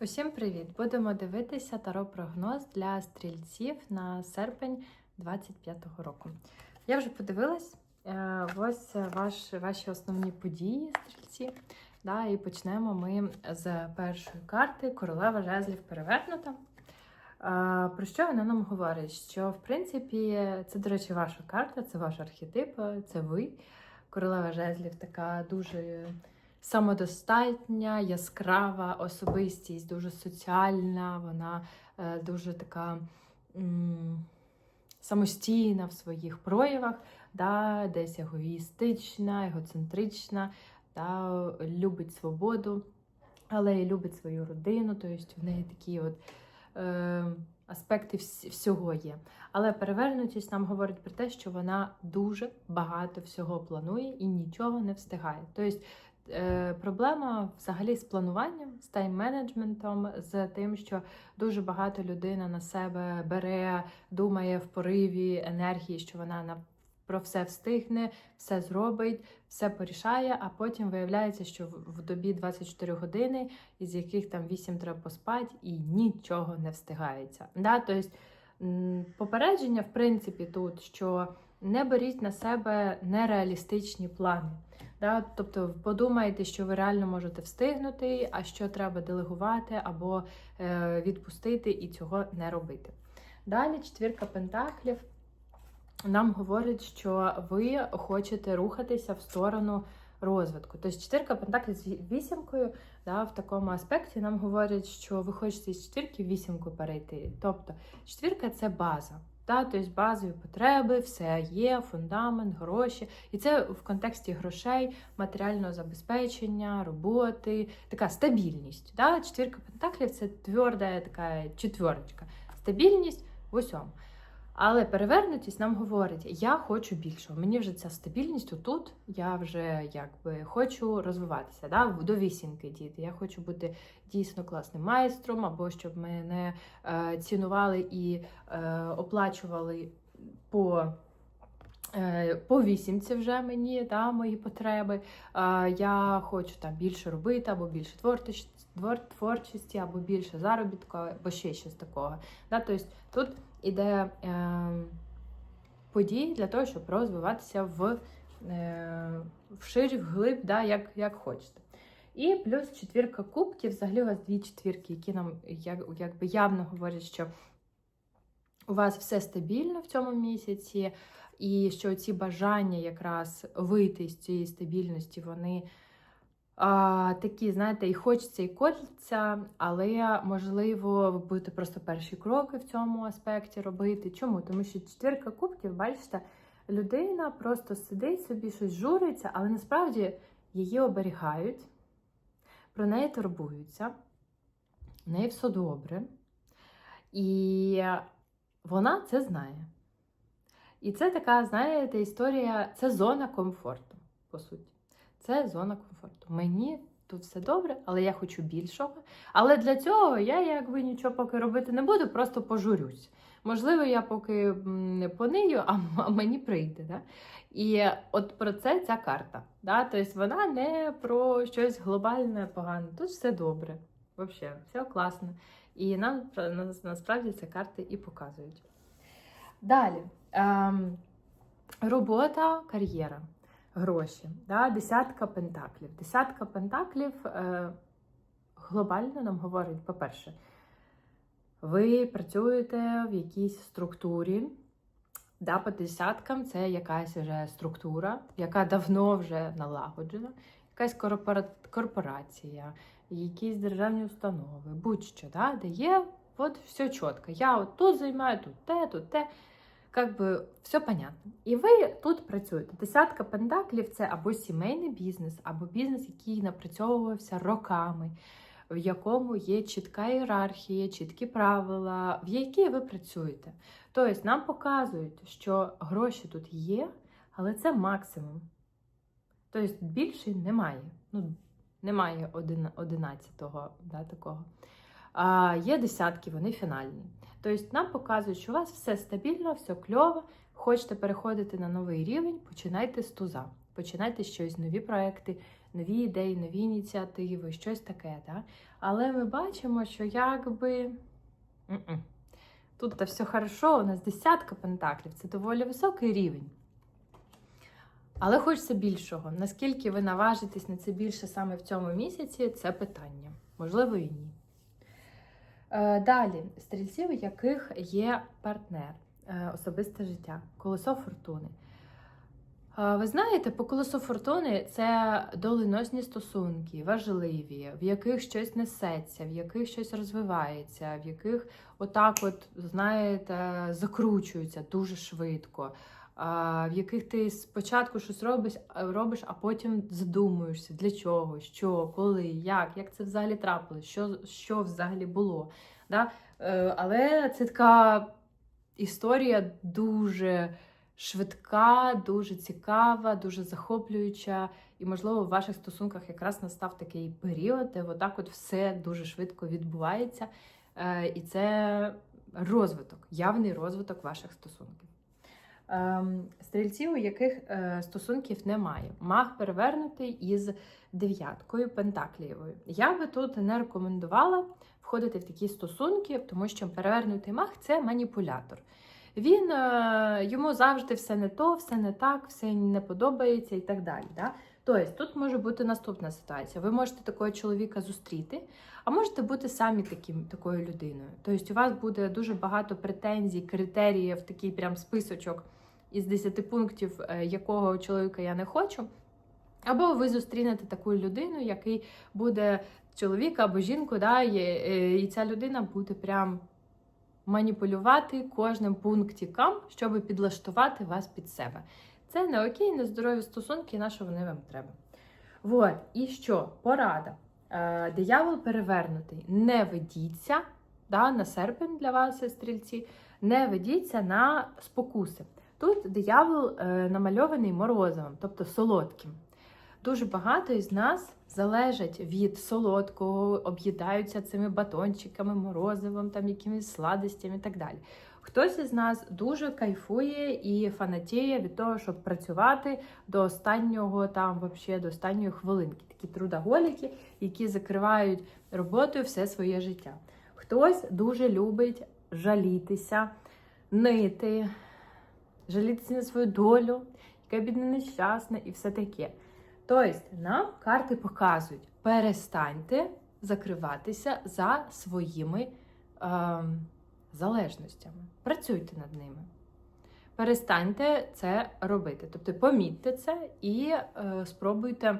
Усім привіт! Будемо дивитися таро-прогноз для стрільців на серпень 25-го року. Я вже подивилась. е, Ось ваш, ваші основні події, стрільці. Да, і почнемо ми з першої карти Королева жезлів перевернута. Е, Про що вона нам говорить? Що, в принципі, це, до речі, ваша карта, це ваш архетип, це ви. Королева жезлів така дуже самодостатня, яскрава особистість, дуже соціальна, вона е, дуже така самостійна в своїх проявах, да, десь егоїстична, егоцентрична, да, любить свободу, але і любить свою родину, тобто в неї такі от. Е, Аспекти всього є. Але перевернутість нам говорить про те, що вона дуже багато всього планує і нічого не встигає. Тобто проблема взагалі з плануванням, з тайм-менеджментом, з тим, що дуже багато людина на себе бере, думає в пориві енергії, що вона на про все встигне, все зробить, все порішає, а потім виявляється, що в- в добі 24 години, із яких там 8 треба поспати, і нічого не встигається. Да? Тобто, попередження, в принципі, тут, що не беріть на себе нереалістичні плани. Да? Тобто подумайте, що ви реально можете встигнути, а що треба делегувати або е, відпустити і цього не робити. Далі четвірка пентаклів нам говорить, що ви хочете рухатися в сторону розвитку. Тобто четвірка пентаклів з вісімкою да, в такому аспекті нам говорять, що ви хочете з четвірки в вісімку перейти. Тобто четвірка це база. Да, тобто базові потреби, все є, фундамент, гроші. І це в контексті грошей, матеріального забезпечення, роботи, така стабільність. Та? Четвірка пентаклів це тверда така четверочка. Стабільність в усьому. Але перевернутість нам говорить: я хочу більшого. Мені вже ця стабільність отут, я вже якби хочу розвиватися. Да? До вісімки діти. Я хочу бути дійсно класним майстром, або щоб мене е, цінували і е, оплачували по. е, По вісімці вже мені да, мої потреби. Е, Я хочу там більше робити, або більше творчості, або більше заробітку, або ще щось такого. Тобто тут іде е, події для того, щоб розвиватися в, е, вширь, вглиб, да, як, як хочете. І плюс четвірка кубків, взагалі у вас дві четвірки, які нам як, якби явно говорять, що у вас все стабільно в цьому місяці, і що ці бажання якраз вийти з цієї стабільності, вони а, такі, знаєте, і хочеться, і котяться, але можливо, ви будете просто перші кроки в цьому аспекті робити. Чому? Тому що четвірка кубків, бачите, людина просто сидить собі, щось журиться, але насправді її оберігають, про неї турбуються, в неї все добре. І вона це знає. І це така, знаєте, історія, це зона комфорту, по суті. Це зона комфорту. Мені тут все добре, але я хочу більшого. Але для цього я якби нічого поки робити не буду, просто пожурюсь. Можливо, я поки не понию, а, мені прийде. Да? І от про це ця карта. Да? Тобто вона не про щось глобальне погане. Тут все добре. Взагалі, все класно. І нам насправді ці карти і показують. Далі. Ем, робота, кар'єра гроші. Да? Десятка пентаклів. Десятка пентаклів е, глобально нам говорить, по-перше, ви працюєте в якійсь структурі. Да, по десяткам це якась вже структура, яка давно вже налагоджена, якась корпора- корпорація, якісь державні установи, будь-що, да, де є от все чітко. Я от тут займаю, тут те, тут те как би все понятно. І ви тут працюєте. Десятка пентаклів це або сімейний бізнес, або бізнес, який напрацьовувався роками, в якому є чітка ієрархія, чіткі правила, в якій ви працюєте. Тобто нам показують, що гроші тут є, але це максимум. Тобто більше немає. Ну, немає один- одинадцятого да, такого. А, є десятки, вони фінальні. Тобто нам показують, що у вас все стабільно, все кльово. Хочете переходити на новий рівень, починайте з туза. Починайте щось, нові проекти, нові ідеї, нові ініціативи, щось таке. Да? Але ми бачимо, що якби. м-м. Тут та все хорошо, у нас десятка пентаклів, це доволі високий рівень. Але хочеться більшого. Наскільки ви наважитесь на це більше саме в цьому місяці, це питання. Можливо, і ні. Е, Далі, стрільці, у яких є партнер, е, особисте життя, колесо фортуни. Ви знаєте, по колесу фортуни це доленосні стосунки, важливі, в яких щось несеться, в яких щось розвивається, в яких отак, от, знаєте, закручуються дуже швидко, в яких ти спочатку щось робиш, робиш, а потім задумуєшся, для чого, що, коли, як, як це взагалі трапилось, що, що взагалі було. Да? Е, Але це така історія дуже швидка, дуже цікава, дуже захоплююча. І, можливо, в ваших стосунках якраз настав такий період, де отак от все дуже швидко відбувається. Е, І це розвиток, явний розвиток ваших стосунків. Ем, Стрільців, у яких е, стосунків немає. Маг перевернутий із дев'яткою пентаклієвою. Я би тут не рекомендувала входити в такі стосунки, тому що перевернутий маг це маніпулятор. Він е, йому завжди все не то, все не так, все не подобається і так далі. Да? Тобто тут може бути наступна ситуація. Ви можете такого чоловіка зустріти, а можете бути самі таким, такою людиною. Тобто у вас буде дуже багато претензій, критеріїв, такий прям списочок із 10 пунктів, е, якого чоловіка я не хочу. Або ви зустрінете таку людину, який буде чоловік або жінку, да, е, і ця людина буде прям маніпулювати кожним пунктиком, щоб підлаштувати вас під себе. Це не окей, не здорові стосунки, на що вони вам треба. Вот. І що? Порада. Е, диявол перевернутий. Не ведіться да, на серпень для вас, стрільці, не ведіться на спокуси. Тут диявол е, намальований морозивом, тобто солодким. Дуже багато із нас залежать від солодкого, об'їдаються цими батончиками, морозивом, там якимись сладостями і так далі. Хтось із нас дуже кайфує і фанатіє від того, щоб працювати до останнього, там вообще до останньої хвилинки. Такі трудоголіки, які закривають роботою все своє життя. Хтось дуже любить жалітися, нити, жалітися на свою долю, яка бідна нещасна і все таке. Тобто, нам карти показують: перестаньте закриватися за своїми ем, залежностями. Працюйте над ними. Перестаньте це робити. Тобто помітьте це і е, спробуйте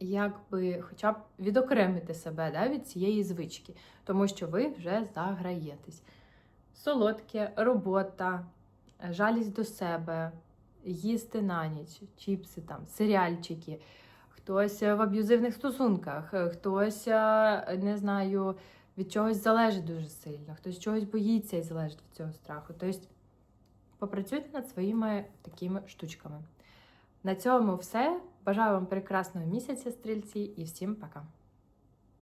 якби хоча б відокремити себе да, від цієї звички, тому що ви вже заграєтесь. Солодке, робота, е, жалість до себе, їсти на ніч, чіпси, там, серіальчики, хтось в аб'юзивних стосунках, е, хтось, е, не знаю, від чогось залежить дуже сильно, хтось чогось боїться і залежить від цього страху. Тобто попрацюйте над своїми такими штучками. На цьому все. Бажаю вам прекрасного місяця, стрільці, і всім пока!